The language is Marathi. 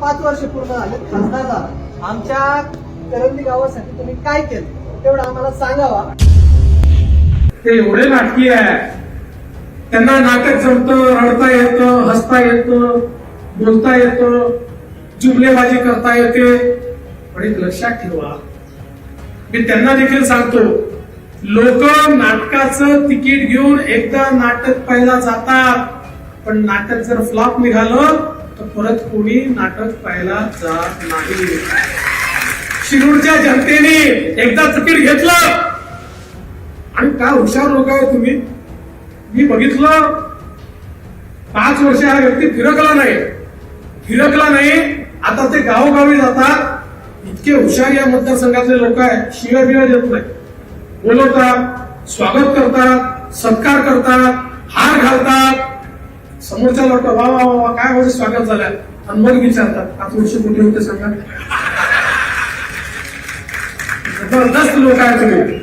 पाच वर्ष पूर्ण झाले खासदार झाला. आमच्या करंदी गावासाठी तुम्ही काय केलं? तेवढं आम्हाला सांगावा. ते एवढे नाटकी आहे. त्यांना नाटक जमतं रडता येतं हसता येतं बोलता येतं जुमलेबाजी करता येते. पण एक लक्षात ठेवा मी त्यांना देखील सांगतो लोक नाटकाचं तिकीट घेऊन एकदा नाटक पाहायला जातात. पण नाटक जर फ्लॉप निघालं तर परत कोणी नाटक पाहायला जात नाही. शिरूरच्या जनतेने एकदा तिकीट घेतलं. आणि काय हुशार लोक आहे तुम्ही. मी बघितलं पाच वर्ष हा व्यक्ती फिरकला नाही. फिरकला नाही आता ते गावोगावी जातात. इतके हुशार या मतदारसंघातले लोक आहेत शिव्या बिव्या देत नाही बोलवतात स्वागत करतात सत्कार करतात. घालतात समोरच्या लोक वा वा वा वा, काय माझं स्वागत झालं. आणि मग विचारतात आता वर्ष कुठे होते सांगा? जबरदस्त लोक आहे तुम्ही.